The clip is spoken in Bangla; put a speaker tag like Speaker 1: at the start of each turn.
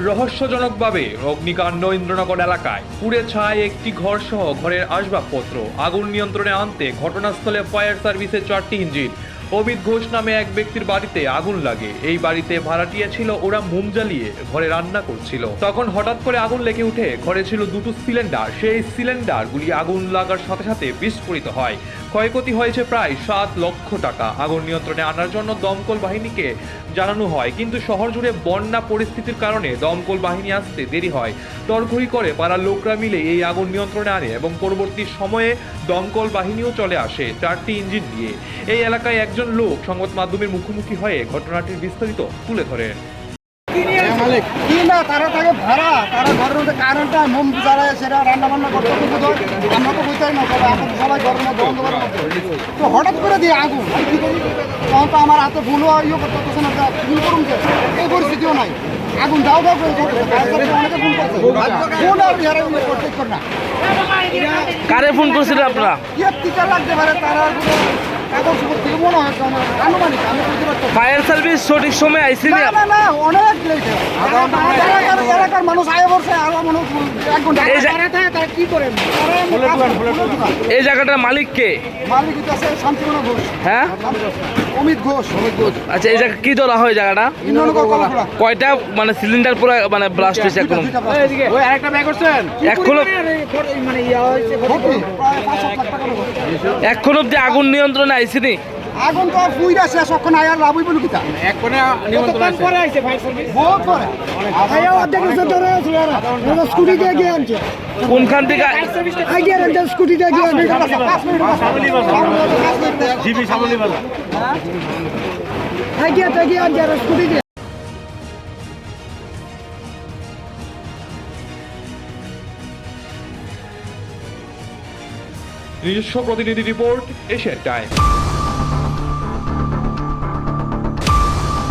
Speaker 1: রহস্যজনকভাবে অগ্নিকাণ্ড ইন্দ্রনগর এলাকায়। পুড়ে ছায় একটি ঘর সহ ঘরের আসবাবপত্র। আগুন নিয়ন্ত্রণে আনতে ঘটনাস্থলে ফায়ার সার্ভিসের চারটি ইঞ্জিন। অমিত ঘোষ নামে এক ব্যক্তির বাড়িতে আগুন লাগে। এই বাড়িতে ভাড়াটিয়া ছিল ওরা মোম জ্বালিয়ে ঘরে রান্না করছিল। তখন হঠাৎ করে আগুন লেগে উঠে ঘরে ছিল দুটো সিলিন্ডার। সেই সিলিন্ডারগুলি আগুন লাগার সাথে সাথে বিস্ফোরিত হয়। ক্ষয়ক্ষতি হয়েছে প্রায় সাত লক্ষ টাকা। আগুন নিয়ন্ত্রণে আনার জন্য দমকল বাহিনীকে জানানো হয়। কিন্তু শহর জুড়ে বন্যা পরিস্থিতির কারণে দমকল বাহিনী আসতে দেরি হয়। তড়ঘড়ি করে পাড়ার লোকরা মিলে এই আগুন নিয়ন্ত্রণে আনে এবং পরবর্তী সময়ে দমকল বাহিনীও চলে আসে চারটি ইঞ্জিন দিয়ে এই এলাকায় একজন লোক সংবাদ মাধ্যমের মুখোমুখি হয়ে ঘটনাটির বিস্তারিত তুলে ধরেন।
Speaker 2: কি না তারা থাকে ভাড়া তারা ঘরের মধ্যে কারেন্টটা মোম জ্বালায় সেটা রান্না বান্না করতে করতে আমরা তো বুঝতেই না তবে এখন সবাই ঘরের মধ্যে অন্ধকারের মধ্যে। তো হঠাৎ করে দিয়ে আগুন আমি কি করি তখন তো আমার হাতে ভুলও ইয়ে করতে হচ্ছে না ভুল করুন যে এই পরিস্থিতিও নাই। আগুন দাও দাও করে অনেকে ফোন করছে। ফোন আর ইহারা ইয়ে করতে না।
Speaker 3: কারে ফোন করছিলেন আপনারা?
Speaker 2: টিকা লাগতে পারে তারা কাগজ থেকে মনে হয় আনুমানিক আমি বুঝতে পারছি না।
Speaker 3: ফায়ার সার্ভিস সঠিক সময় আইসিনি
Speaker 2: না? অনেক লেট। এলাকার এলাকার মানুষ আয় বসে আর মানুষ এক ঘণ্টা
Speaker 3: এই যে-
Speaker 2: তারা কি করেন?
Speaker 3: এই জায়গাটার মালিক কে?
Speaker 2: মালিক আছে শান্তিমনা ঘোষ।
Speaker 3: হ্যাঁ?
Speaker 2: অমিত ঘোষ। অমিত ঘোষ।
Speaker 3: আচ্ছা এই জায়গা কি ধরা হয় জায়গাটা? কয়টা মানে সিলিন্ডার পুরো মানে ব্লাস্ট হয়েছে এখনও?
Speaker 2: ওই আরেকটা ব্যাগ করছেন?
Speaker 3: এখনও
Speaker 2: মানে ইয়া হয়েছে।
Speaker 3: এখন অব্দি আগুন নিয়ন্ত্রণে আইসিনি
Speaker 2: আগুন তো পুইরা শেষ অক্ষণ আয়ার লাভ হইব কিতা নিমন্ত্রণ পরে আইছে বহুত পরে আয়া অর্ধেক ধরে আছে ওরা স্কুটি দিয়ে গিয়ে আনছে।
Speaker 3: কোনখান থেকে
Speaker 2: স্কুটি দিয়ে গিয়ে আনছে। পাঁচ মিনিট জিবি আগে আগে আনছে স্কুটি দিয়ে।
Speaker 1: নিজস্ব প্রতিনিধি রিপোর্ট এশিয়ান টাইম